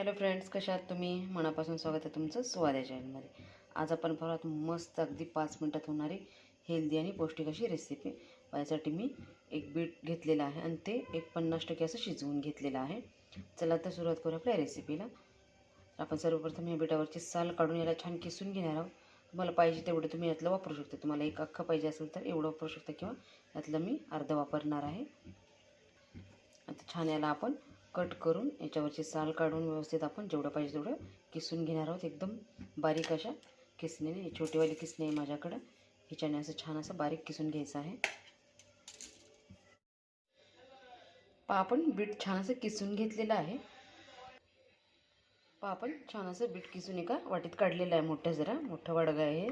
Hello friends कशा आहात तुम्ही? मनापासून स्वागत आहे तुमचं स्वाद्या चॅनलमध्ये. आज आपण परत मस्त अगदी पाच मिनटात होणारी हेल्दी आणि पौष्टिक अशी रेसिपी यासाठी मी एक बीट घेतलेलं आहे आणि ते एक पन्नास टक्के असं शिजवून घेतलेलं आहे. चला तर सुरुवात करू आपल्या रेसिपीला आपण सर्वप्रथम या बीटावरची साल काढून याला छान किसून घेणार आहोत. तुम्हाला पाहिजे तेवढं तुम्ही यातलं वापरू शकता. तुम्हाला एक अख्खा पाहिजे असेल तर एवढं वापरू शकता किंवा यातलं मी अर्धं वापरणार आहे. आता छान याला आपण कट करून याच्यावरची साल काढून व्यवस्थित आपण जेवढं पाहिजे तेवढं किसून घेणार आहोत. एकदम बारीक अशा किसणीने. छोटीवाली किसणी आहे माझ्याकडं. ह्याच्याने असं छान असं बारीक किसून घ्यायचं आहे. पा आपण बीट छान असं किसून घेतलेलं आहे. पा आपण छान असं बीट किसून एका वाटीत काढलेलं आहे. मोठं जरा. मोठं वाडगं आहे.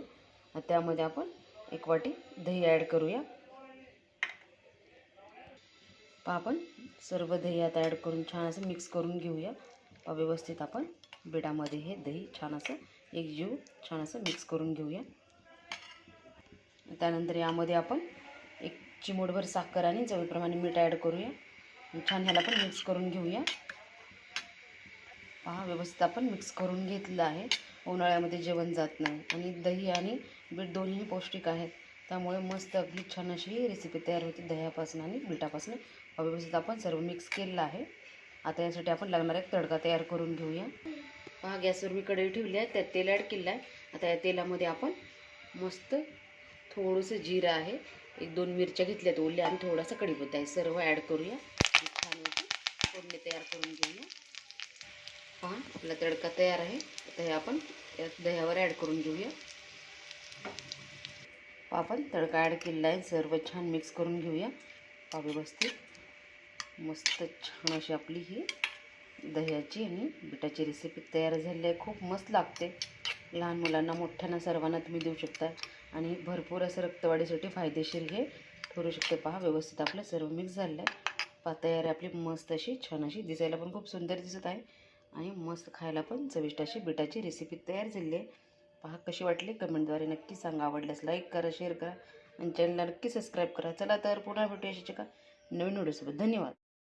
त्यामध्ये आपण एक वाटी दही ॲड करूया. आपण. सर्व दही आता ॲड करून छान असं मिक्स करून घेऊया. व्यवस्थित आपण बिडामध्ये हे दही छान असं एक जीव छान असं मिक्स करून घेऊया. त्यानंतर यामध्ये आपण एक चिमूटभर साखर आणि चवीप्रमाणे मीठ ॲड करूया. छान ह्याला पण मिक्स करून घेऊया. पहा व्यवस्थित आपण मिक्स करून घेतलं आहे. उन्हाळ्यामध्ये जेवण जात नाही आणि दही आणि बीट दोन्ही पौष्टिक आहेत. त्यामुळे मस्त अगदी छान अशी ही रेसिपी तयार होती दह्यापासून आणि मिठापासून व्यवस्थित आपण सर्व मिक्स केलेलं आहे. आता यासाठी आपण लागणारा एक तडका तयार करून घेऊया. पहा गॅसवर मी कढई ठेवली आहे त्यात तेल ॲड केलं आहे. आता या तेलामध्ये आपण मस्त थोडंसं जिरं आहे. एक दोन मिरच्या घेतल्यात ओल्या आणि थोडासा कढीपत्ता आहे. सर्व ॲड करूया. छान फोडणी तयार करून घेऊया. पहा आपला तडका तयार आहे. आता हे आपण त्यात दह्यावर ॲड करून घेऊया. आपण तडका ॲड केलेला आहे. सर्व छान मिक्स करून घेऊया. पा व्यवस्थित. मस्त छान अशी आपली ही दह्याची आणि बिटाची रेसिपी तयार झालेली आहे. खूप मस्त लागते. लहान मुलांना मोठ्यांना सर्वांना तुम्ही देऊ शकता. आणि भरपूर असं रक्तवाढीसाठी फायदेशीर हे ठरू शकते. पहा व्यवस्थित आपलं सर्व मिक्स झालेलं आहे. पा तयार आहे आपली मस्त अशी छान अशी. दिसायला पण खूप सुंदर दिसत आहे. आणि मस्त खायला पण चविष्ट अशी बिटाची रेसिपी तयार झाली आहे. पहा कशी वाटली कमेंटद्वारे नक्की सांगा. आवडल्यास लाईक करा शेअर करा आणि चॅनलला नक्की सबस्क्राईब करा. चला तर पुन्हा भेटूया अशी का नवीन व्हिडिओसोबत धन्यवाद.